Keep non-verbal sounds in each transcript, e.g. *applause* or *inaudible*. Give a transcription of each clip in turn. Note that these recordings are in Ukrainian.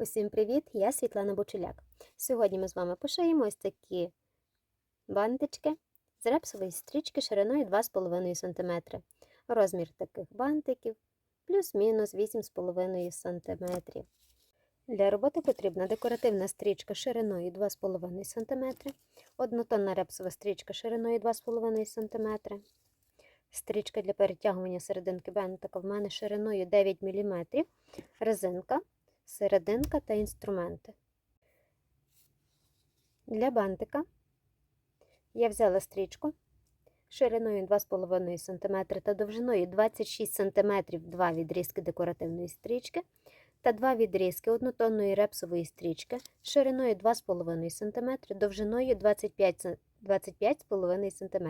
Усім привіт! Я Світлана Бучеляк. Сьогодні ми з вами пошиємо ось такі бантички з репсової стрічки шириною 2,5 см. Розмір таких бантиків плюс-мінус 8,5 см. Для роботи потрібна декоративна стрічка шириною 2,5 см, однотонна репсова стрічка шириною 2,5 см. Стрічка для перетягування серединки бантика в мене шириною 9 мм, резинка серединка та інструменти. Для бантика я взяла стрічку шириною 2,5 см та довжиною 26 см два відрізки декоративної стрічки та два відрізки однотонної репсової стрічки шириною 2,5 см, довжиною 25,5 25 см.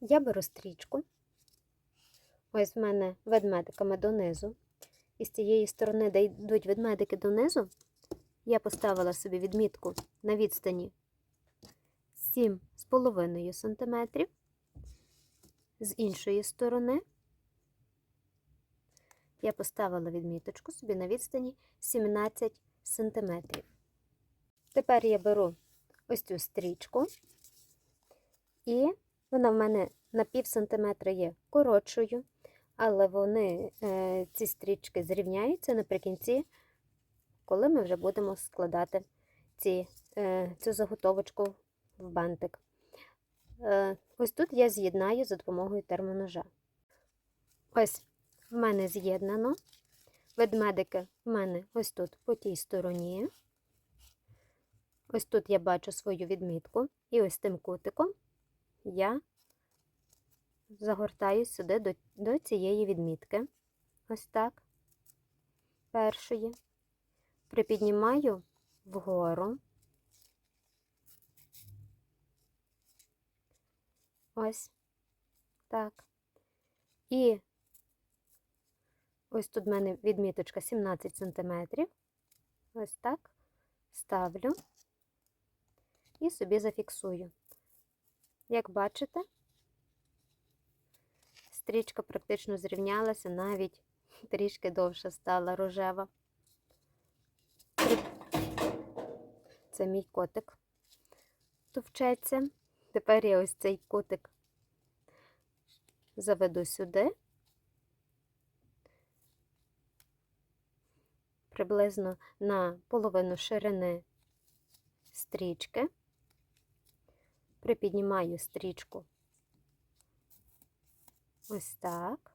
Я беру стрічку. Ось в мене ведмедиками донизу. І з цієї сторони, де йдуть ведмедики донизу, я поставила собі відмітку на відстані 7,5 см. З іншої сторони я поставила відміточку собі на відстані 17 см. Тепер я беру ось цю стрічку, і вона в мене на пів сантиметра є коротшою але вони, е, ці стрічки зрівняються наприкінці, коли ми вже будемо складати ці, е, цю заготовочку в бантик. Е, ось тут я з'єднаю за допомогою термоножа. Ось в мене з'єднано. Ведмедики в мене ось тут по тій стороні. Ось тут я бачу свою відмітку, і ось тим кутиком я загортаю сюди до, до цієї відмітки. Ось так. Першої. Припіднімаю вгору. Ось так. І ось тут в мене відміточка 17 см. Ось так ставлю і собі зафіксую. Як бачите, стрічка практично зрівнялася, навіть *laughs* трішки довше стала рожева. Це мій котик товчеться. Тепер я ось цей котик заведу сюди, приблизно на половину ширини стрічки, припіднімаю стрічку Ось так.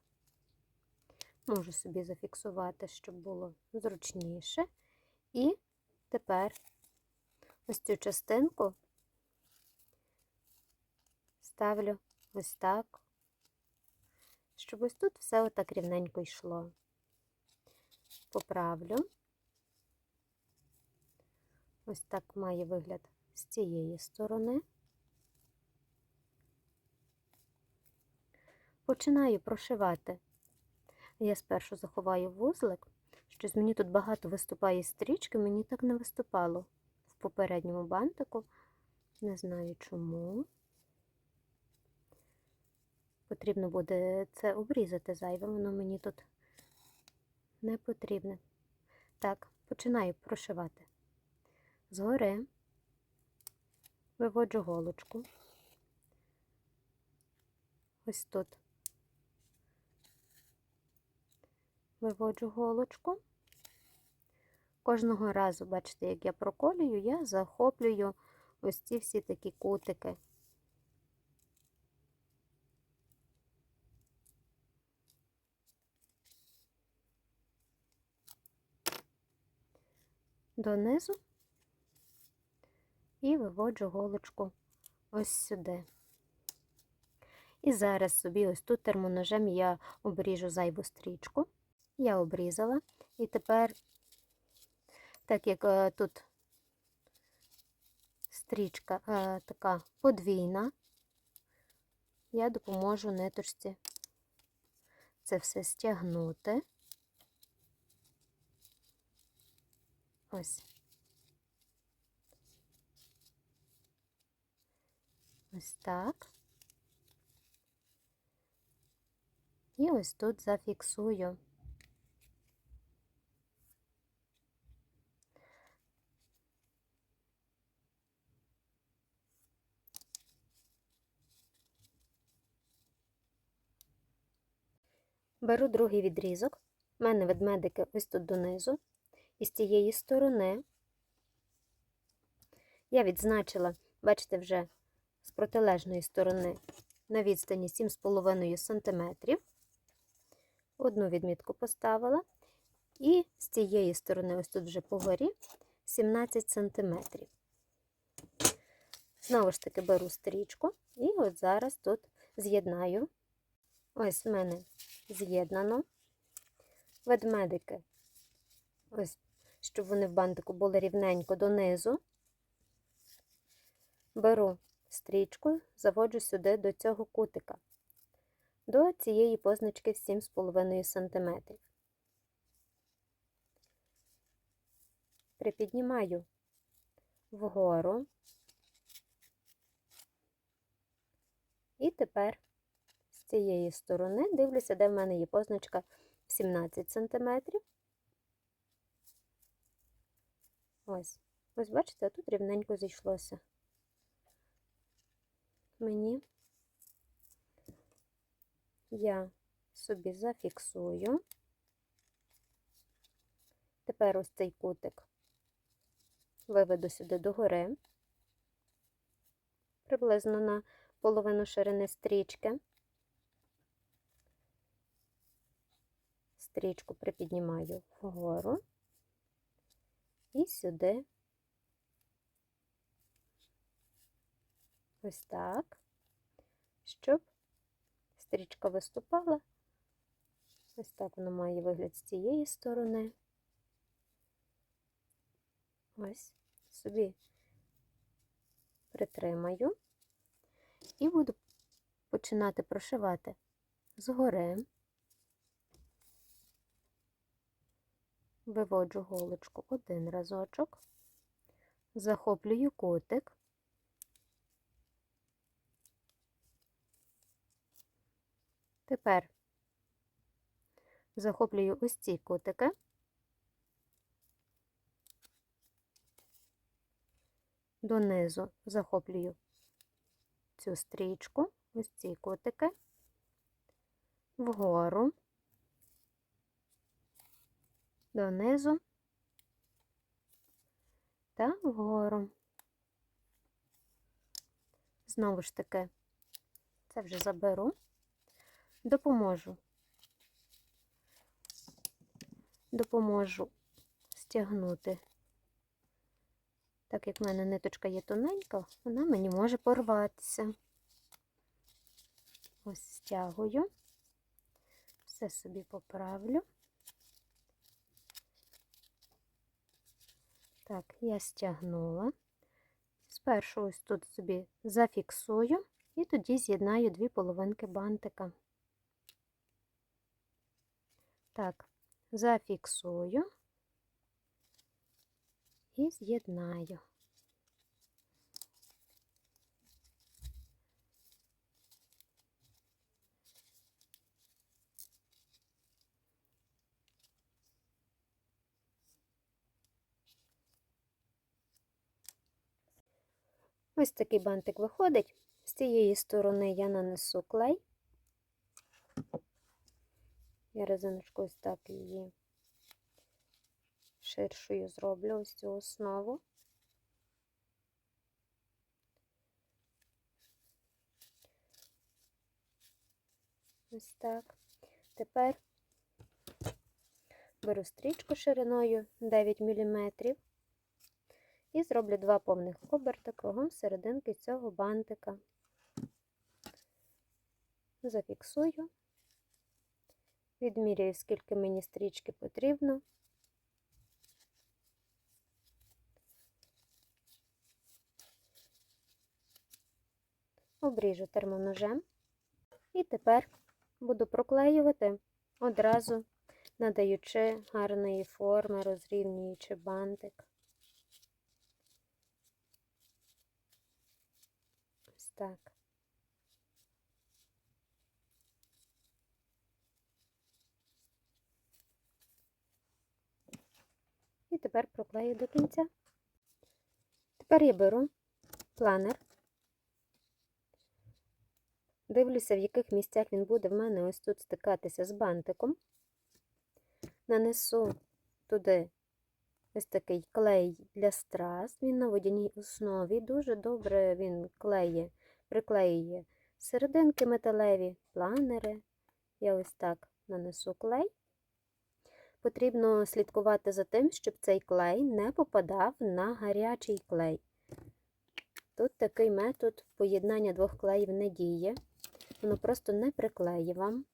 Можу собі зафіксувати, щоб було зручніше. І тепер ось цю частинку ставлю ось так, щоб ось тут все отак рівненько йшло. Поправлю. Ось так має вигляд з цієї сторони. Починаю прошивати. Я спершу заховаю вузлик, щось мені тут багато виступає стрічки, мені так не виступало в попередньому бантику. Не знаю чому. Потрібно буде це обрізати зайве, воно мені тут не потрібне. Так, починаю прошивати. Згори виводжу голочку. Ось тут. Виводжу голочку. Кожного разу, бачите, як я проколюю, я захоплюю ось ці всі такі кутики. Донизу і виводжу голочку ось сюди. І зараз собі ось тут термоножем я обріжу зайву стрічку я обрізала. І тепер, так як е, тут стрічка е, така подвійна, я допоможу ниточці це все стягнути. Ось. Ось так. І ось тут зафіксую. Беру другий відрізок. У мене ведмедики ось тут донизу. І з цієї сторони я відзначила, бачите, вже з протилежної сторони на відстані 7,5 см. Одну відмітку поставила. І з цієї сторони, ось тут вже по горі, 17 см. Знову ж таки беру стрічку і от зараз тут з'єднаю. Ось в мене з'єднано. Ведмедики, ось, щоб вони в бантику були рівненько донизу. Беру стрічку, заводжу сюди до цього кутика, до цієї позначки в 7,5 см. Припіднімаю вгору. І тепер цієї сторони дивлюся, де в мене є позначка 17 см. Ось, ось бачите, тут рівненько зійшлося. Мені я собі зафіксую. Тепер ось цей кутик виведу сюди догори, приблизно на половину ширини стрічки. Стрічку припіднімаю вгору. І сюди. Ось так, щоб стрічка виступала. Ось так воно має вигляд з цієї сторони. Ось собі притримаю. І буду починати прошивати згори, виводжу голочку один разочок, захоплюю котик, тепер захоплюю ось ці котики. Донизу захоплюю цю стрічку, ось ці котики, вгору, донизу та вгору. Знову ж таки, це вже заберу, допоможу, допоможу стягнути. Так як в мене ниточка є тоненька, вона мені може порватися. Ось стягую, все собі поправлю. Так, я стягнула. Спершу ось тут собі зафіксую і тоді з'єднаю дві половинки бантика. Так, зафіксую і з'єднаю. Ось такий бантик виходить. З цієї сторони я нанесу клей. Я резиночку ось так її ширшою зроблю ось цю основу. Ось так. Тепер беру стрічку шириною 9 мм і зроблю два повних оберта кругом серединки цього бантика. Зафіксую, відміряю, скільки мені стрічки потрібно. обріжу термоножем і тепер буду проклеювати одразу, надаючи гарної форми, розрівнюючи бантик. Ось так. І тепер проклею до кінця. Тепер я беру планер Дивлюся, в яких місцях він буде в мене ось тут стикатися з бантиком. Нанесу туди ось такий клей для страз. Він на водяній основі. Дуже добре він клеє, приклеює серединки металеві, планери. Я ось так нанесу клей. Потрібно слідкувати за тим, щоб цей клей не попадав на гарячий клей. Тут такий метод поєднання двох клеїв не діє. Воно просто не приклеє вам.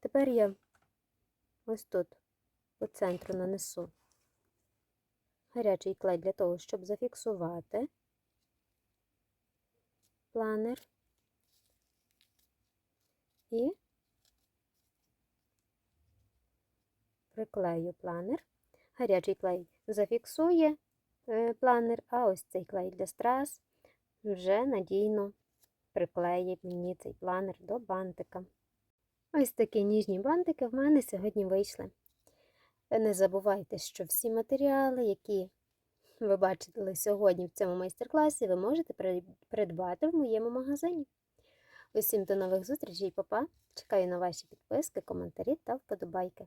Тепер я ось тут по центру нанесу гарячий клей для того, щоб зафіксувати планер і приклею планер. Гарячий клей зафіксує е, планер, а ось цей клей для страз вже надійно приклеїть мені цей планер до бантика. Ось такі ніжні бантики в мене сьогодні вийшли. Не забувайте, що всі матеріали, які ви бачили сьогодні в цьому майстер-класі, ви можете придбати в моєму магазині. Усім до нових зустрічей, папа! Чекаю на ваші підписки, коментарі та вподобайки.